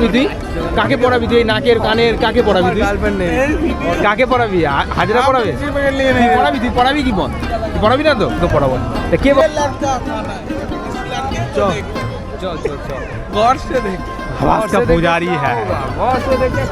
কিনবি তুই কাকে পড়াবি তুই এই নাকের কানের কাকে পড়াবি তুই গার্লফ্রেন্ড নেই কাকে পড়াবি হা- হাজরা পড়াবে लिए তুই পড়াবি তুই পড়াবি কি বল তুই পড়াবি না তো তো পড়াবো না। তা কে বল लड़का था ना इस लड़के को चल। देखो চল চল চল गौर से देख आवाज का पुजारी है गौर से देखे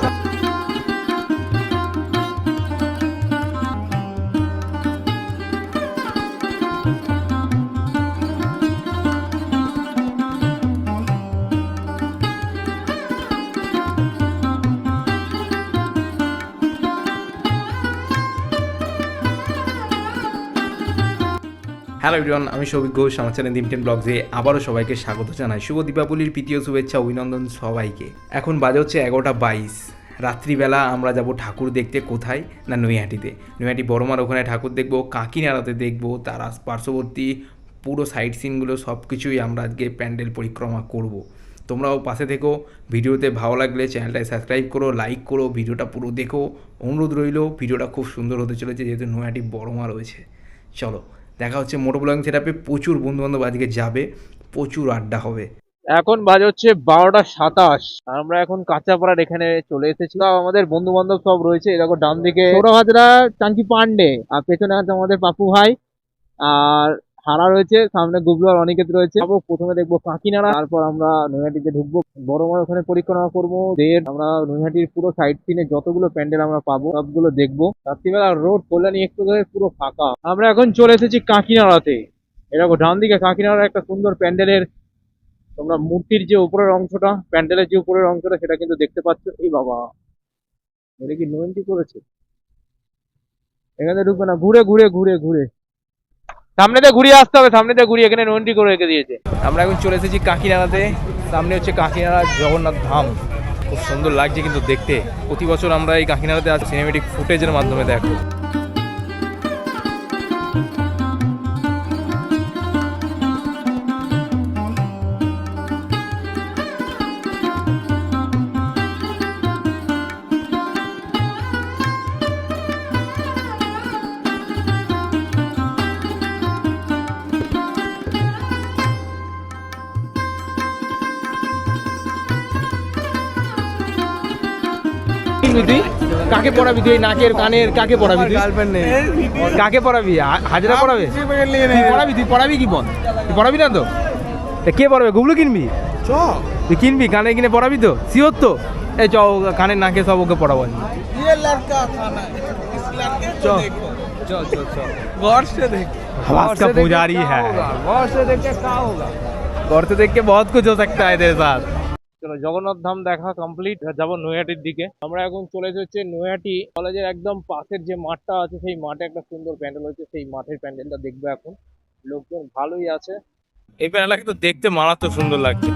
হ্যালো এভরিওয়ান আমি সৌভিক ঘোষ, আমার চ্যানেল দিমটেন ব্লগসে আবারও সবাইকে স্বাগত জানাই। শুভ দীপাবলির প্রীতীয় শুভেচ্ছা, অভিনন্দন সবাইকে। এখন বাজে হচ্ছে এগারোটা বাইশ। রাত্রিবেলা আমরা যাব ঠাকুর দেখতে কোথায়? না, নৈহাটিতে। নৈহাটি বড়মার ওখানে ঠাকুর দেখব, কাকিনাড়াতে দেখব, তার পার্শ্ববর্তী পুরো সাইট সিনগুলো সব কিছুই আমরা আজকে প্যান্ডেল পরিক্রমা করব। তোমরাও পাশে থেকো। ভিডিওতে ভালো লাগলে চ্যানেলটায় সাবস্ক্রাইব করো লাইক করো, ভিডিওটা পুরো দেখো। অনুরোধ রইল, ভিডিওটা খুব সুন্দর হতে চলেছে, যেহেতু নৈহাটি বড়মা রয়েছে। চলো দেখা হচ্ছে মোটো ব্লগিং সেটাপে প্রচুর বন্ধু বান্ধব আজকে যাবে প্রচুর আড্ডা হবে। এখন বাজে হচ্ছে বারোটা সাতাশ। আমরা এখন কাঁচাপাড়ার এখানে চলে এসেছি। আমাদের বন্ধু বান্ধব সব রয়েছে। এরকম ডান দিকে সৌরভ হাজরা চাঙ্কি পান্ডে আর পেছনে আছে আমাদের পাপু ভাই আর হারা রয়েছে, সামনে গুবলু আর অনিকেত রয়েছে। প্রথমে দেখব কাকিনাড়া, তারপর আমরা নৈহাটিতে ঢুকবো। বড় মার ওখানে পরিক্রমা করব। দেন আমরা নৈহাটির পুরো সাইড সিনে যতগুলো প্যান্ডেল আমরা পাবো, সবগুলো দেখব। রাত্রিবেলা রোড কল্যাণী একটু পুরো ফাঁকা। আমরা এখন চলে এসেছি কাকিনাড়াতে। এরকম ডান দিকে কাকিনাড়ার একটা সুন্দর প্যান্ডেলের তোমরা মূর্তির যে উপরের অংশটা, প্যান্ডেলের যে উপরের অংশটা, সেটা কিন্তু দেখতে পাচ্ছ। এই বাবা, এটা কি নোয়েন্টি করেছে? এখানে ঢুকবে না, ঘুরে ঘুরে ঘুরে ঘুরে। সামনে দিয়ে ঘুরিয়ে আসতে হবে, সামনে দিয়ে ঘুরিয়ে এখানে নোয়েন্টি করে রেখে দিয়েছে। আমরা এখন চলে এসেছি কাকিনাড়াতে, সামনে হচ্ছে কাকিনাড়া জগন্নাথ ধাম। খুব সুন্দর লাগছে কিন্তু দেখতে। প্রতি বছর আমরা এই কাকিনাড়াতে আজ সিনেমেটিক ফুটেজের মাধ্যমে দেখো কিনবি তুই কাকে পড়াবি তুই এই নাকের কানের কাকে পড়াবি তুই गार्लफ्रेंड नहीं কাকে পড়াবি হা- হাজরা পড়াবে किसी के लिए তুই नहीं পড়াবি তুই পড়াবি কি বল তুই পড়াবি না তো তা কে পড়াবে গুবলু কিনবি चो তুই কিনবি কানে কিনে পড়াবি তো শিওর তো এই চ ও কানের নাকে সব ওকে পড়াবো ये लड़का था ना इस लड़के को चल। देखो চল চল চল गौर से देखो आवाज का पुजारी है गौर से देखे क्या होगा और तो देख के बहुत कुछ हो सकता है तेरे साथ চলো, জগন্নাথ ধাম দেখা কমপ্লিট যাব নৈহাটির দিকে। আমরা এখন চলে এসেছি নৈহাটি কলেজের একদম পাশের যে মাঠটা আছে, সেই মাঠে একটা সুন্দর প্যান্ডেল হচ্ছে সেই মাঠের প্যান্ডেলটা দেখব এখন। লোকজন ভালোই আছে। এই প্যান্ডেলটা কিন্তু দেখতে মারাত্মক সুন্দর লাগছে।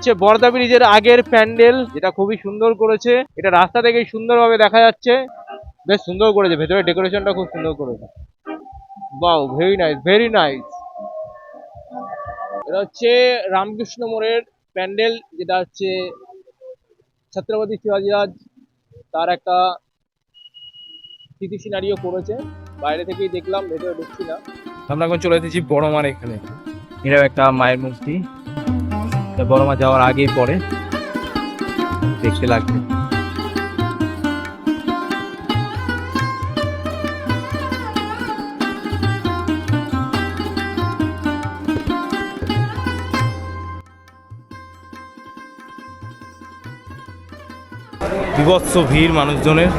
হচ্ছে বর্দা ব্রিজের আগের প্যান্ডেল যেটা খুবই সুন্দর করেছে। এটা রাস্তা থেকেই সুন্দরভাবে দেখা যাচ্ছে। বেশ সুন্দর করেছে ভেতরে ডেকোরেশনটা খুব সুন্দর করেছে। বাউ ভেরি নাইস ভেরি নাইস এটা হচ্ছে রামকৃষ্ণ মোড়ের প্যান্ডেল যেটা হচ্ছে ছত্রপতি শিবাজিরাজ তার একটা স্মৃতি সিনারিও করেছে। বাইরে থেকেই দেখলাম ভেতরে ঢুকছি না। আমরা এখন চলে এসেছি বড় মার এখানে। এটাও একটা মায়ের মূর্তি। বড় মা যাওয়ার আগেই পরে। দেখতে লাগবে। বিভৎস ভিড় মানুষজনের।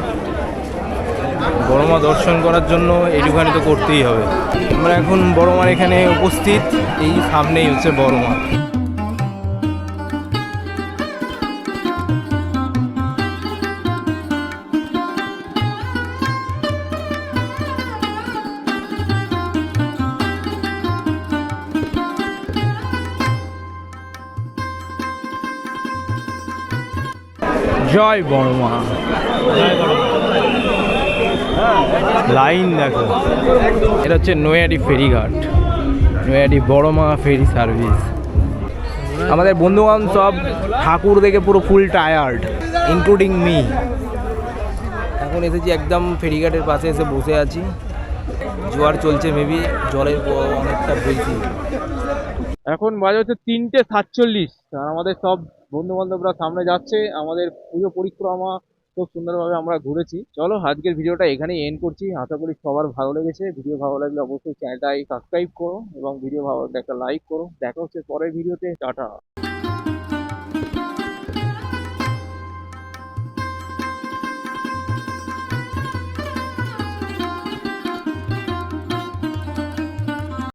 বড়মা দর্শন করার জন্য এইটুখানি তো করতেই হবে। আমরা এখন বড়মার এখানে উপস্থিত। এই সামনেই হচ্ছে বড়মা জয় বড়মা। লাইন দেখো। এটা হচ্ছে নৈয়ারি ফেরিঘাট। বড় মা ফেরি সার্ভিস। আমাদের বন্ধুবান্ধব সব ঠাকুর দেখে পুরো ফুল টায়ার্ড ইনক্লুডিং মি এখন এসেছি একদম ফেরিঘাটের পাশে এসে বসে আছি। জোয়ার চলছে মেবি জলের অনেকটা বেশি এখন বাজে হচ্ছে তিনটে সাতচল্লিশ। আর আমাদের সব বন্ধু বান্ধবরা সামনে যাচ্ছে, আমাদের পুজো পরিক্রমা খুব সুন্দরভাবে আমরা ঘুরেছি। চলো, আজকের ভিডিওটা এখানেই এন্ড করছি। আশা করি সবার ভালো লেগেছে। ভিডিও ভালো লাগলে অবশ্যই চ্যানেলটাই সাবস্ক্রাইব করো এবং ভিডিও ভালো লাগলে একটা লাইক করো। দেখা হচ্ছে পরের ভিডিওতে। টাটা।